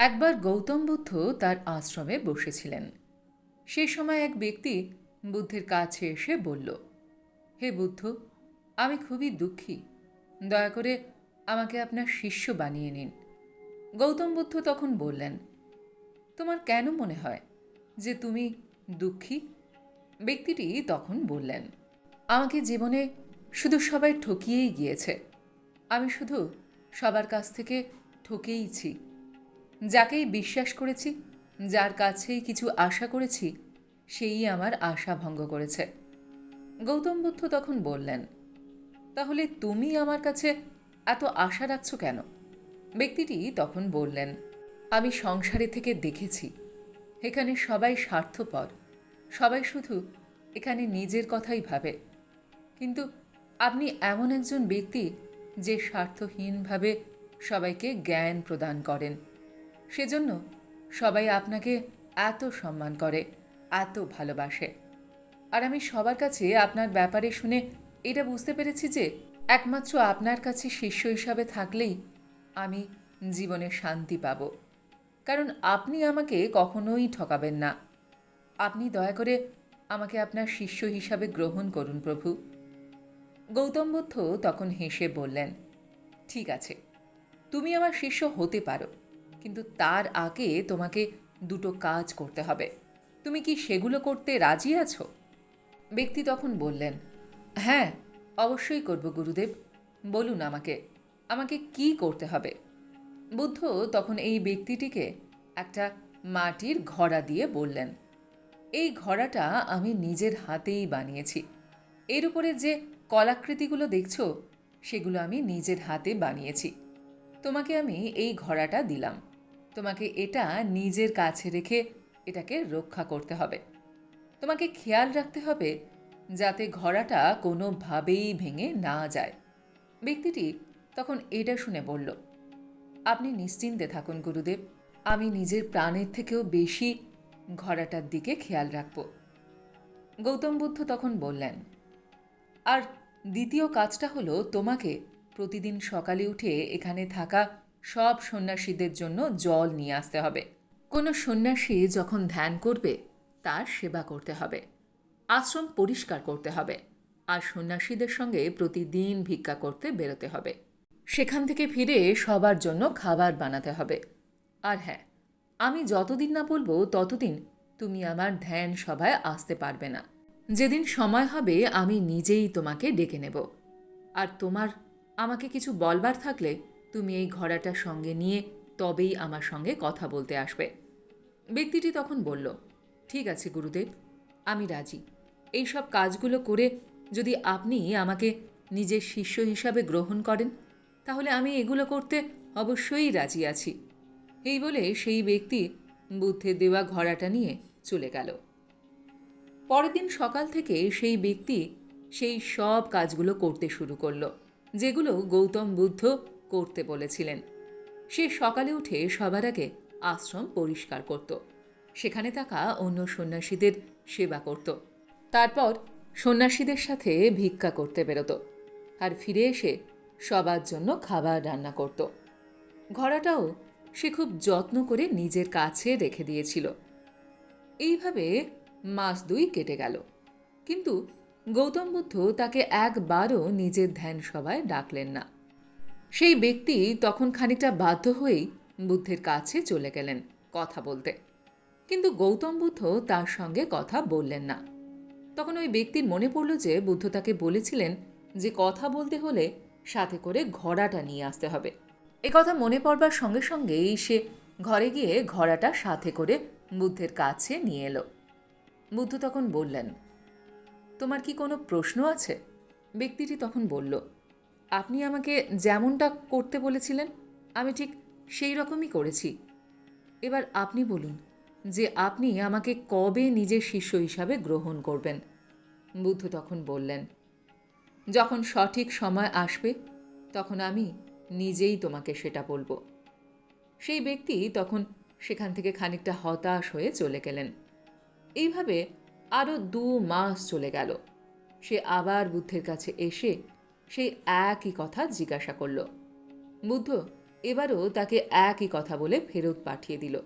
একবার গৌতম বুদ্ধ তার আশ্রমে বসেছিলেন। সেই সময় এক ব্যক্তি বুদ্ধের কাছে এসে বলল, হে বুদ্ধ, আমি খুবই দুঃখী। দয়া করে আমাকে আপনার শিষ্য বানিয়ে নিন। গৌতম বুদ্ধ তখন বললেন, তোমার কেন মনে হয় যে তুমি দুঃখী? ব্যক্তিটি তখন বললেন, আমাকে জীবনে শুধু সবাই ঠকিয়েই গিয়েছে। আমি শুধু সবার কাছ থেকে ঠকেইছি। যাকেই বিশ্বাস করেছি, যার কাছেই কিছু আশা করেছি, সেই আমার আশা ভঙ্গ করেছে। গৌতম বুদ্ধ তখন বললেন, তাহলে তুমি আমার কাছে এত আশা রাখছো কেন? ব্যক্তিটি তখন বললেন, আমি সংসারে থেকে দেখেছি, এখানে সবাই স্বার্থপর, সবাই শুধু এখানে নিজের কথাই ভাবে। কিন্তু আপনি এমন একজন ব্যক্তি যে স্বার্থহীনভাবে সবাইকে জ্ঞান প্রদান করেন। সেজন্য সবাই আপনাকে এত সম্মান করে, এত ভালোবাসে। আর আমি সবার কাছে আপনার ব্যাপারে শুনে এটা বুঝতে পেরেছি যে একমাত্র আপনার কাছে শিষ্য হিসাবে থাকলেই আমি জীবনে শান্তি পাব। কারণ আপনি আমাকে কখনোই ঠকাবেন না। আপনি দয়া করে আমাকে আপনার শিষ্য হিসাবে গ্রহণ করুন প্রভু। গৌতম বুদ্ধ তখন হেসে বললেন, ঠিক আছে, তুমি আমার শিষ্য হতে পারো। কিন্তু তার আগে তোমাকে দুটো কাজ করতে হবে। তুমি কি সেগুলো করতে রাজি আছো? ব্যক্তি তখন বললেন হ্যাঁ অবশ্যই করব গুরুদেব। বলুন আমাকে আমাকে কি করতে হবে? বুদ্ধ তখন এই ব্যক্তিটিকে একটা মাটির ঘড়া দিয়ে বললেন, এই ঘড়াটা আমি নিজের হাতেই বানিয়েছি। এর উপরে যে কলাকৃতিগুলো দেখছ, সেগুলো আমি নিজের হাতে বানিয়েছি। তোমাকে আমি এই ঘড়াটা দিলাম। তোমাকে এটা নিজের কাছে রেখে এটাকে রক্ষা করতে হবে। তোমাকে খেয়াল রাখতে হবে যাতে ঘোড়াটা কোনোভাবেই ভেঙে না যায়। ব্যক্তিটি তখন এটা শুনে বলল, আপনি নিশ্চিন্তে থাকুন গুরুদেব, আমি নিজের প্রাণের থেকেও বেশি ঘোড়াটার দিকে খেয়াল রাখব। গৌতম বুদ্ধ তখন বললেন, আর দ্বিতীয় কাজটা হলো তোমাকে প্রতিদিন সকালে উঠে এখানে থাকা সব সন্ন্যাসীদের জন্য জল নিয়ে আসতে হবে। কোনো সন্ন্যাসী যখন ধ্যান করবে, তার সেবা করতে হবে। আশ্রম পরিষ্কার করতে হবে। আর সন্ন্যাসীদের সঙ্গে প্রতিদিন ভিক্ষা করতে বেরোতে হবে। সেখান থেকে ফিরে সবার জন্য খাবার বানাতে হবে। আর হ্যাঁ আমি যতদিন না বলব ততদিন তুমি আমার ধ্যান সভায় আসতে পারবে না। যেদিন সময় হবে, আমি নিজেই তোমাকে ডেকে নেব। আর তোমার আমাকে কিছু বলবার থাকলে তুমি এই ঘোড়াটা সঙ্গে নিয়ে তবেই আমার সঙ্গে কথা বলতে আসবে। ব্যক্তিটি তখন বলল, ঠিক আছে গুরুদেব, আমি রাজি। এই সব কাজগুলো করে যদি আপনি আমাকে নিজের শিষ্য হিসাবে গ্রহণ করেন, তাহলে আমি এগুলো করতে অবশ্যই রাজি আছি। এই বলে সেই ব্যক্তি বুদ্ধের দেওয়া ঘোড়াটা নিয়ে চলে গেল। পরের দিন সকাল থেকে সেই ব্যক্তি সেই সব কাজগুলো করতে শুরু করল, যেগুলো গৌতম বুদ্ধ করতে বলেছিলেন। সে সকালে উঠে সবার আগে আশ্রম পরিষ্কার করত। সেখানে থাকা অন্য সন্ন্যাসীদের সেবা করত। তারপর সন্ন্যাসীদের সাথে ভিক্ষা করতে বেরোতো আর ফিরে এসে সবার জন্য খাবার রান্না করত। ঘোড়াটাও সে খুব যত্ন করে নিজের কাছে রেখে দিয়েছিল। এইভাবে মাস দুই কেটে গেল। কিন্তু গৌতম বুদ্ধ তাকে একবারও নিজের ধ্যান সভায় ডাকলেন না। সেই ব্যক্তি তখন খানিকটা বাধ্য হয়েই বুদ্ধের কাছে চলে গেলেন কথা বলতে। কিন্তু গৌতম বুদ্ধ তার সঙ্গে কথা বললেন না। তখন ওই ব্যক্তির মনে পড়ল যে বুদ্ধ তাকে বলেছিলেন যে কথা বলতে হলে সাথে করে ঘোড়াটা নিয়ে আসতে হবে। এ কথা মনে পড়বার সঙ্গে সঙ্গেই সে ঘরে গিয়ে ঘোড়াটা সাথে করে বুদ্ধের কাছে নিয়ে এলো। বুদ্ধ তখন বললেন, তোমার কি কোনো প্রশ্ন আছে? ব্যক্তিটি তখন বলল আপনি আমাকে যেমনটা করতে বলেছিলেন, আমি ঠিক সেই রকমই করেছি। এবার আপনি বলুন যে আপনি আমাকে কবে নিজের শিষ্য হিসাবে গ্রহণ করবেন? বুদ্ধ তখন বললেন, যখন সঠিক সময় আসবে, তখন আমি নিজেই তোমাকে সেটা বলব। সেই ব্যক্তি তখন সেখান থেকে খানিকটা হতাশ হয়ে চলে গেলেন। এইভাবে আরও দু মাস চলে গেল। সে আবার বুদ্ধের কাছে এসে সেই একই কথা জিজ্ঞাসা করল। বুদ্ধ এবারও তাকে একই কথা বলে ফেরত পাঠিয়ে দিল।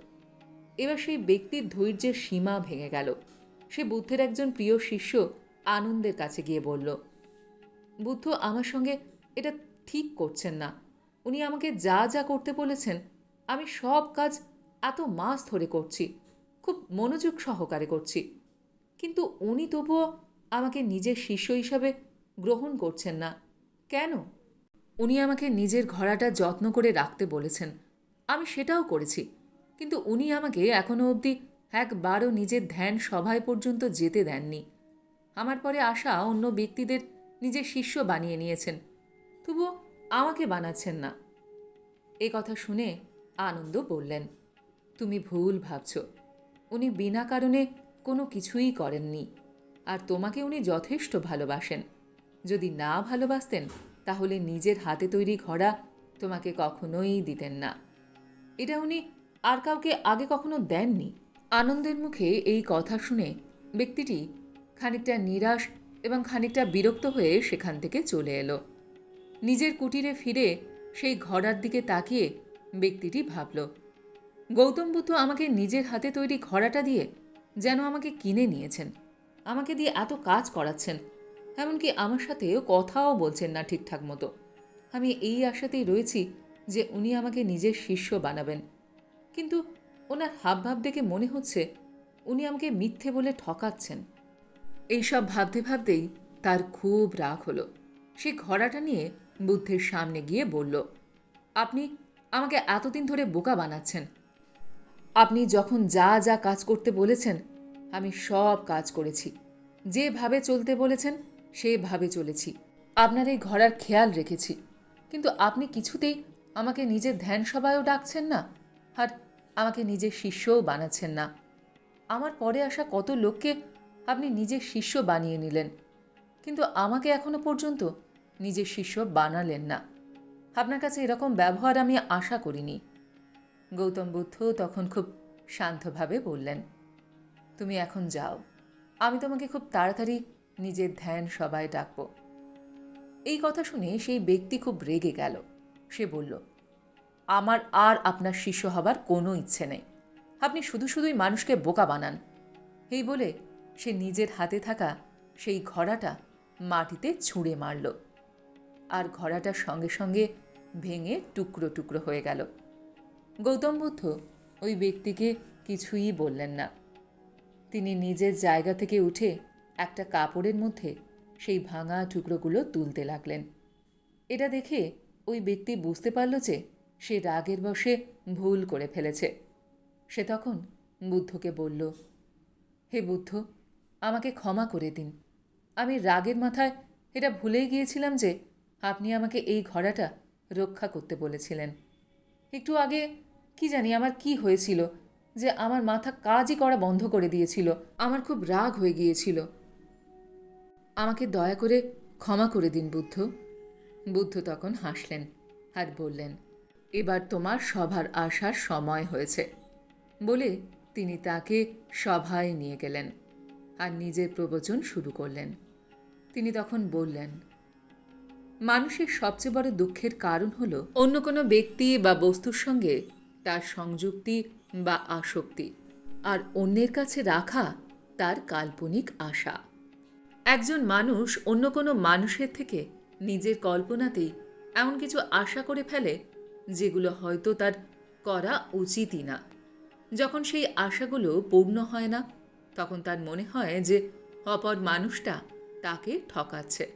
এবার সেই ব্যক্তির ধৈর্যের সীমা ভেঙে গেল। সে বুদ্ধের একজন প্রিয় শিষ্য আনন্দের কাছে গিয়ে বলল, বুদ্ধ, আমার সঙ্গে এটা ঠিক করছেন না। উনি আমাকে যা যা করতে বলেছেন, আমি সব কাজ এত মাস ধরে করছি, খুব মনোযোগ সহকারে করছি। কিন্তু উনি তবুও আমাকে নিজের শিষ্য হিসাবে গ্রহণ করছেন না। কেন? উনি আমাকে নিজের ঘোড়াটা যত্ন করে রাখতে বলেছেন। আমি সেটাও করেছি। কিন্তু উনি আমাকে এখনও অবধি একবারও নিজের ধ্যান সভায় পর্যন্ত যেতে দেননি। আমার পরে আসা অন্য ব্যক্তিদের নিজের শিষ্য বানিয়ে নিয়েছেন। তবুও আমাকে বানাচ্ছেন না। এ কথা শুনে আনন্দ বললেন, তুমি ভুল ভাবছ। উনি বিনা কারণে কোনো কিছুই করেননি। আর তোমাকে উনি যথেষ্ট ভালোবাসেন। যদি না ভালোবাসতেন, তাহলে নিজের হাতে তৈরি ঘোড়া তোমাকে কখনোই দিতেন না। এটা উনি আর কাউকে আগে কখনো দেননি। আনন্দের মুখে এই কথা শুনে ব্যক্তিটি খানিকটা নিরাশ এবং খানিকটা বিরক্ত হয়ে সেখান থেকে চলে এলো। নিজের কুটিরে ফিরে সেই ঘোড়ার দিকে তাকিয়ে ব্যক্তিটি ভাবল, গৌতম বুদ্ধ আমাকে নিজের হাতে তৈরি ঘোড়াটা দিয়ে যেন আমাকে কিনে নিয়েছেন। আমাকে দিয়ে এত কাজ করাচ্ছেন। এমনকি আমার সাথেও কথাও বলছেন না ঠিকঠাক মতো। আমি এই আশাতেই রয়েছি যে উনি আমাকে নিজের শিষ্য বানাবেন। কিন্তু ওনার হাবভাব দেখে মনে হচ্ছে উনি আমাকে মিথ্যে বলে ঠকাচ্ছেন। এইসব ভাবতে ভাবতেই তার খুব রাগ হলো। সে ঘোড়াটা নিয়ে বুদ্ধের সামনে গিয়ে বলল, আপনি আমাকে এতদিন ধরে বোকা বানাচ্ছেন। আপনি যখন যা যা কাজ করতে বলেছেন, আমি সব কাজ করেছি। যেভাবে চলতে বলেছেন সেভাবে চলেছি। আপনার এই ঘোড়ার খেয়াল রেখেছি। কিন্তু আপনি কিছুতেই আমাকে নিজের ধ্যান সভায়ও ডাকছেন না, আর আমাকে নিজের শিষ্যও বানাচ্ছেন না। আমার পরে আসা কত লোককে আপনি নিজের শিষ্য বানিয়ে নিলেন, কিন্তু আমাকে এখনও পর্যন্ত নিজের শিষ্য বানালেন না। আপনার কাছে এরকম ব্যবহার আমি আশা করিনি। গৌতম বুদ্ধ তখন খুব শান্তভাবে বললেন, তুমি এখন যাও। আমি তোমাকে খুব তাড়াতাড়ি নিজের ধ্যান সবাই ডাকব। এই কথা শুনে সেই ব্যক্তি খুব রেগে গেল। সে বলল, আমার আর আপনার শিষ্য হবার কোনো ইচ্ছে নেই। আপনি শুধু শুধুই মানুষকে বোকা বানান। এই বলে সে নিজের হাতে থাকা সেই ঘোড়াটা মাটিতে ছুঁড়ে মারল। আর ঘোড়াটা সঙ্গে সঙ্গে ভেঙে টুকরো টুকরো হয়ে গেল। গৌতম বুদ্ধ ওই ব্যক্তিকে কিছুই বললেন না। তিনি নিজের জায়গা থেকে উঠে একটা কাপড়ের মধ্যে সেই ভাঙা টুকরোগুলো তুলতে লাগলেন। এটা দেখে ওই ব্যক্তি বুঝতে পারল যে সে রাগের বশে ভুল করে ফেলেছে। সে তখন বুদ্ধকে বলল, হে বুদ্ধ, আমাকে ক্ষমা করে দিন। আমি রাগের মাথায় এটা ভুলেই গিয়েছিলাম যে আপনি আমাকে এই ঘোড়াটা রক্ষা করতে বলেছিলেন। একটু আগে কি জানি আমার কি হয়েছিল যে আমার মাথা কাজই করা বন্ধ করে দিয়েছিল। আমার খুব রাগ হয়ে গিয়েছিল। আমাকে দয়া করে ক্ষমা করে দিন, বুদ্ধ। বুদ্ধ তখন হাসলেন আর বললেন, এবার তোমার সভার আসার সময় হয়েছে। বলে তিনি তাকে সভায় নিয়ে গেলেন আর নিজের প্রবচন শুরু করলেন। তিনি তখন বললেন, মানুষের সবচেয়ে বড় দুঃখের কারণ হলো অন্য কোনো ব্যক্তি বা বস্তুর সঙ্গে তার সংযুক্তি বা আসক্তি, আর অন্যের কাছে রাখা তার কাল্পনিক আশা। একজন মানুষ অন্য কোনো মানুষের থেকে নিজের কল্পনাতেই এমন কিছু আশা করে ফেলে যেগুলো হয়তো তার করা উচিতই না। যখন সেই আশাগুলো পূর্ণ হয় না, তখন তার মনে হয় যে অপর মানুষটা তাকে ঠকাচ্ছে।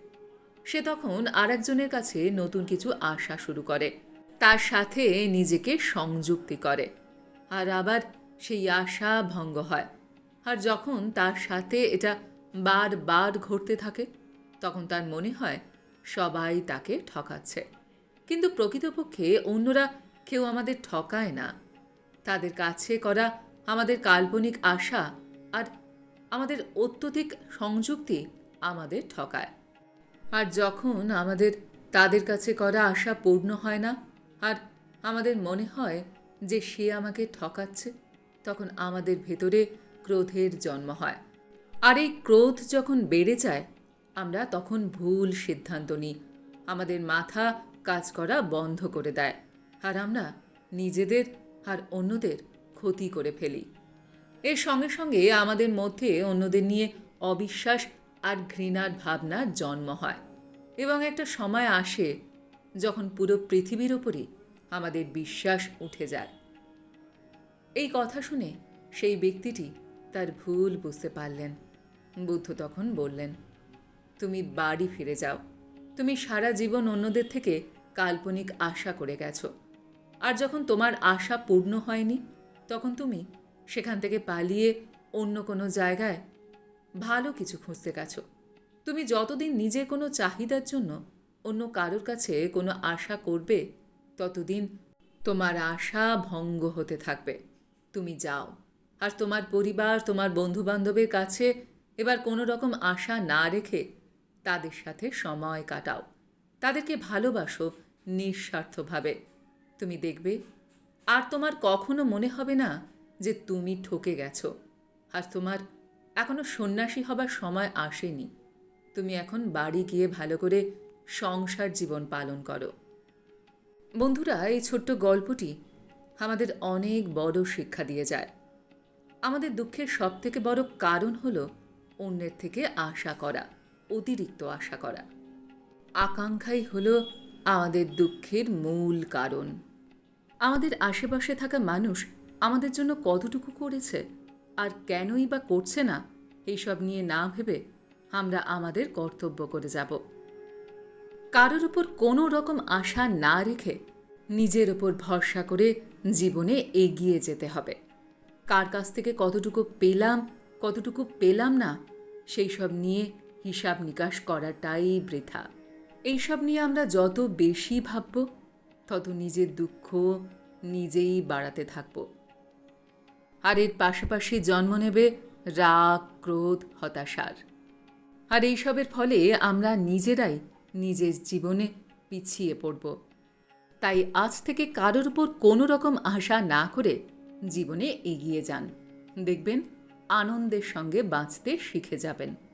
সে তখন আরেকজনের কাছে নতুন কিছু আশা শুরু করে। তার সাথে নিজেকে সংযুক্তি করে। আর আবার সেই আশা ভঙ্গ হয়। আর যখন তার সাথে এটা বারবার ঘটতে থাকে, তখন তার মনে হয় সবাই তাকে ঠকাচ্ছে। কিন্তু প্রকৃতপক্ষে অন্যরা কেউ আমাদের ঠকায় না। তাদের কাছে করা আমাদের কাল্পনিক আশা আর আমাদের অত্যধিক সংযুক্তি আমাদের ঠকায়। আর যখন আমাদের, তাদের কাছে করা আশা পূর্ণ হয় না, আর আমাদের মনে হয় যে সে আমাকে ঠকাচ্ছে, তখন আমাদের ভেতরে ক্রোধের জন্ম হয়। আর এই ক্রোধ যখন বেড়ে যায়, আমরা তখন ভুল সিদ্ধান্ত নিই। আমাদের মাথা কাজ করা বন্ধ করে দেয়। আর আমরা নিজেদের আর অন্যদের ক্ষতি করে ফেলি। এর সঙ্গে সঙ্গে আমাদের মধ্যে অন্যদের নিয়ে অবিশ্বাস আর ঘৃণার ভাবনা জন্ম হয়। এবং একটা সময় আসে যখন পুরো পৃথিবীর ওপরই আমাদের বিশ্বাস উঠে যায়। এই কথা শুনে সেই ব্যক্তিটি তার ভুল বুঝতে পারলেন। বুদ্ধ তখন বললেন, তুমি বাড়ি ফিরে যাও। তুমি সারা জীবন অন্যদের থেকে কাল্পনিক আশা করে গেছো। আর যখন তোমার আশা পূর্ণ হয়নি, তখন তুমি সেখান থেকে পালিয়ে অন্য কোনো জায়গায় ভালো কিছু খুঁজতে গেছো। তুমি যতদিন নিজের কোনো চাহিদার জন্য অন্য কারোর কাছে কোনো আশা করবে, ততদিন তোমার আশা ভঙ্গ হতে থাকবে। তুমি যাও। আর তোমার পরিবার, তোমার বন্ধুবান্ধবের কাছে এবার কোনো রকম আশা না রেখে তাদের সাথে সময় কাটাও। তাদেরকে ভালোবাসো নিঃস্বার্থভাবে। তুমি দেখবে, আর তোমার কখনো মনে হবে না যে তুমি ঠকে গেছো। আর তোমার এখনও সন্ন্যাসী হবার সময় আসেনি। তুমি এখন বাড়ি গিয়ে ভালো করে সংসার জীবন পালন করো। বন্ধুরা, এই ছোট্ট গল্পটি আমাদের অনেক বড় শিক্ষা দিয়ে যায়। আমাদের দুঃখের সব থেকে বড় কারণ হলো অন্যের থেকে আশা করা, অতিরিক্ত আশা করা। আকাঙ্ক্ষাই হলো আমাদের দুঃখের মূল কারণ। আমাদের আশেপাশে থাকা মানুষ আমাদের জন্য কতটুকু করেছে আর কেনই বা করছে না, এইসব নিয়ে না ভেবে আমরা আমাদের কর্তব্য করে যাব। কারোর উপর কোনো রকম আশা না রেখে নিজের ওপর ভরসা করে জীবনে এগিয়ে যেতে হবে। কার কাছ থেকে কতটুকু পেলাম কতটুকু পেলাম না, সেই সব নিয়ে হিসাব নিকাশ করাটাই বৃথা। এইসব নিয়ে আমরা যত বেশি ভাবব, তত নিজের দুঃখ নিজেই বাড়াতে থাকব। আর এর পাশাপাশি জন্ম নেবে রাগ, ক্রোধ, হতাশার। আর এইসবের ফলে আমরা নিজেরাই নিজের জীবনে পিছিয়ে পড়ব। তাই আজ থেকে কারোর উপর কোনো রকম আশা না করে জীবনে এগিয়ে যান। দেখবেন আনন্দের সঙ্গে বাঁচতে শিখে যাবেন।